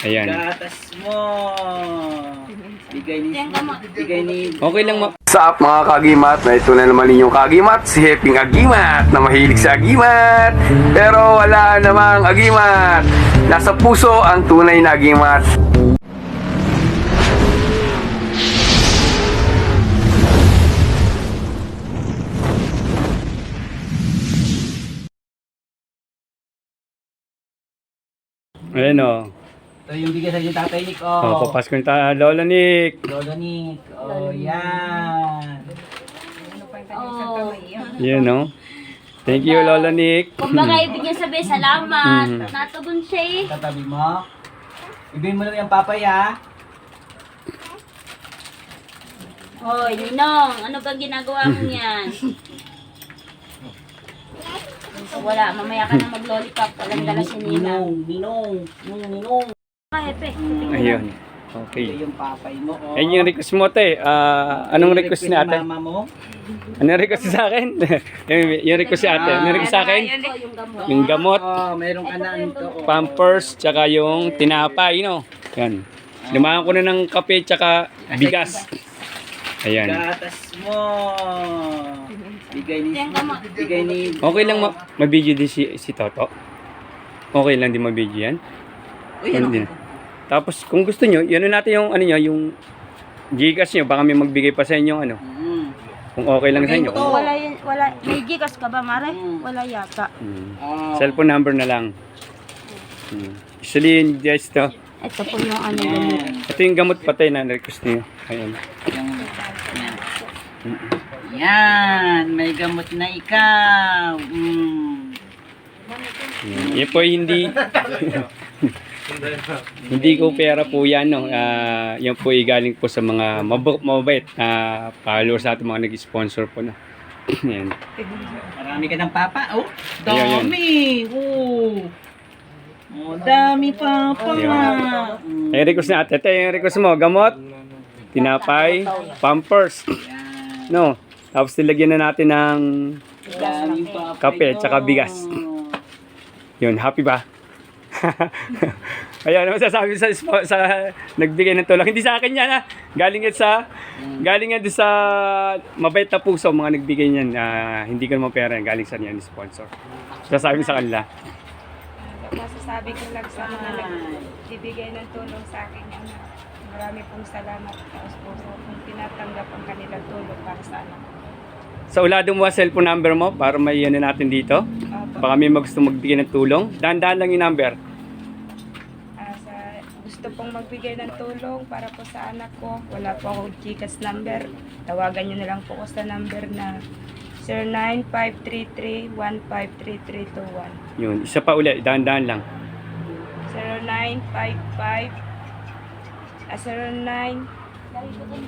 Ayan. Gatas mo. Bigay ni Bigay ni Okay lang ma- What's up mga kagimat? Na ito na naman inyong kagimat, si Heping Agimat na mahilig sa agimat. Pero wala namang agimat. Nasa puso ang tunay na agimat. Ayan o. Ito yung bigay sa inyo tatay Nick. Oh. Oh. papasko yung ta- Lola Nick. Lolo Nick. Oh, yan. Oh. Yan o. Thank you, Lola Nick. Kumbaga, ibig niya sabihin, salamat. Mhm. Natugon siya eh. Tatabi mo. Ibigay mo lang yung papay ha. Hoy, Ninong, ano ba ginagawa mo niyan? Wala, mamaya ka na mag-lollipop. Walang dala si Ninang. Ninong. Ninong. Ninong. Ah, hepe. Ayun. Ito Okay. yung papay mo. Oh. Ayun yung request mo, te. Ah, anong request ni ate? mama mo? Anong request sa akin? yung, yung request si ate. Anong request sa akin? Yung gamot. Yung gamot, Oh, meron ka na ito. Oh. pampers, tsaka yung tinapay, no? Yan. Lumahan ko na ng kape, tsaka bigas. Ayan. Gatas mo. Bigay ni. Bigay ni Okay lang ma- mabidyo din si, si Toto. Okay lang din mabidyo yan. Uy, Ano din. Tapos kung gusto nyo, yan natin yung ano nyo, yung Gcash nyo, baka may magbigay pa sa inyo ano. Mm. Kung okay lang sa inyo. Okay, Wala yun, wala. May gigas ka ba, Mare? Wala yata. Hmm. Oh. Cellphone number na lang. Hmm. Usually yun guys to. Ito po yung ano gamot. Ito yung gamot patay na request niyo. Ayan. Yan, may gamot na ikaw. Mm. Yan. Yan po hindi hindi ko pera po yan no. Ah, yan po ay galing po sa mga mab- mabait na followers sa ating mga nag-sponsor po no. Yan. Marami ka ng papa. Oh, dami. Oh. Oh, dami papa. Mm. Ay request na ate. Ito yung request mo, gamot, tinapay, pampers. No. Tapos nilagyan na natin ng. Kape, tsaka bigas. Yun, happy ba? Ayan, ano masasabi sa, spo- sa nagbigay ng tulong. Hindi sa akin yan ha. Galing yan sa, galing yan sa mabait na puso, mga nagbigay niyan. Ah, hindi ko naman pera yan. Galing sa niyan, sponsor. Sasabi sa kanila. masasabi ko lang sa mga nagbibigay ng tulong sa akin yan. Marami pong salamat taos puso kung tinatanggap ang kanilang tulong para sa anak ko. Sa ulado mo ang cellphone number mo para may ano natin dito. Baka may magusto magbigay ng tulong. Dahan-dahan lang yung number. Gusto pong magbigay ng tulong para po sa anak ko. Wala po akong Gcash number. Tawagan nyo na lang po ko sa number na 095331533321. Yun, isa pa ulit, dahan-dahan lang. 0955 ah, 09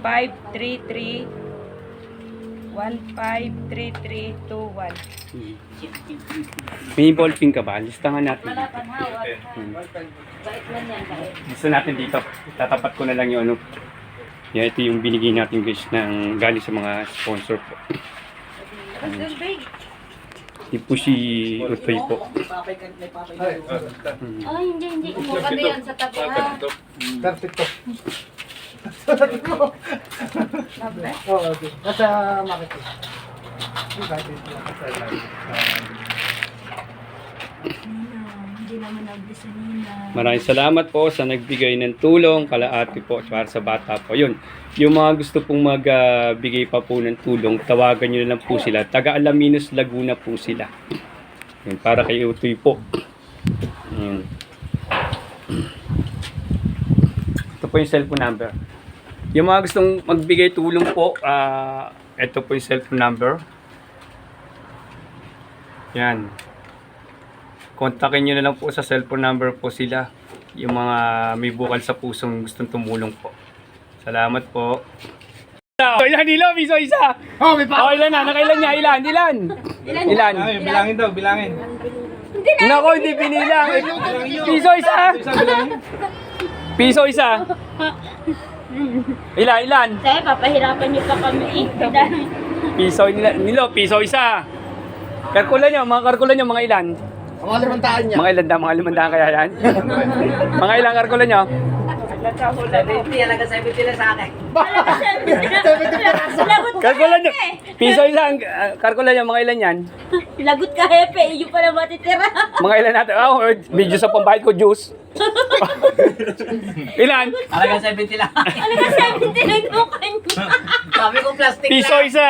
533 153321. May ballping ka ba? Listahan natin. Yan, bait. Gusto natin dito. Tatapat ko na lang yung ano. Yan, ito yung binigay natin guys ng galing sa mga sponsor po. Ito po si Utoy po. May papay ka, may papay ka. Ay, hindi, hindi. Umuha yan sa tabi ha. Hindi naman nag-bisa nila. Maraming salamat po sa nagbigay ng tulong, kalaati po para sa bata po. Yun, yung mga gusto pong magbigay pa po ng tulong, tawagan nyo na lang po sila. Taga Alaminos, Laguna po sila. Yun, para kay Utoy po. Yun. Ito po yung cellphone number. Yung mga gustong magbigay tulong po, ah, ito po yung cellphone number. Yan. Kontakin nyo na lang po sa cellphone number po sila. Yung mga may bukal sa pusong gustong tumulong po. Salamat po. Oh, ilan nilo, piso isa. Oh, may pa. Oh, ilan na? Nakailan niya? Ilan? Ilan? Ilan? bilangin daw, bilangin. Nako, hindi pinilang. Piso isa. Piso isa. Ilan? Ilan? Kaya papahirapan niyo pa kami. Piso nila, nilo, piso isa. Kalkulan nyo, mga kalkulan nyo, mga ilan? Mga limantaan niya. Mga ilan da, mga limandaan kaya yan? mga ilang karkula nyo? 70 alaga 70 na sa akin. Lagot ka, Karkula nyo. Hepe! Piso isang, uh, karkula nyo, mga ilan yan? Lagot ka, Hepe. Yung pala matitira. Mga ilan natin? Oh, video sa pambahid ko, juice. ilan? Alaga 70 lang. Ano ka, 79 mo kanya? Sabi ko plastic Piso lang. isa.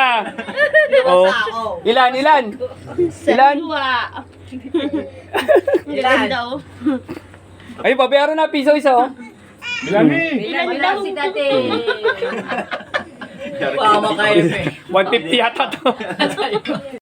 Oh. sako. Ilan, ilan? Ilan? Ilan? daw. Ay, babayaran na, piso isa, oh. Ilan daw? si dati. Pama kayo eh. 150 yata to.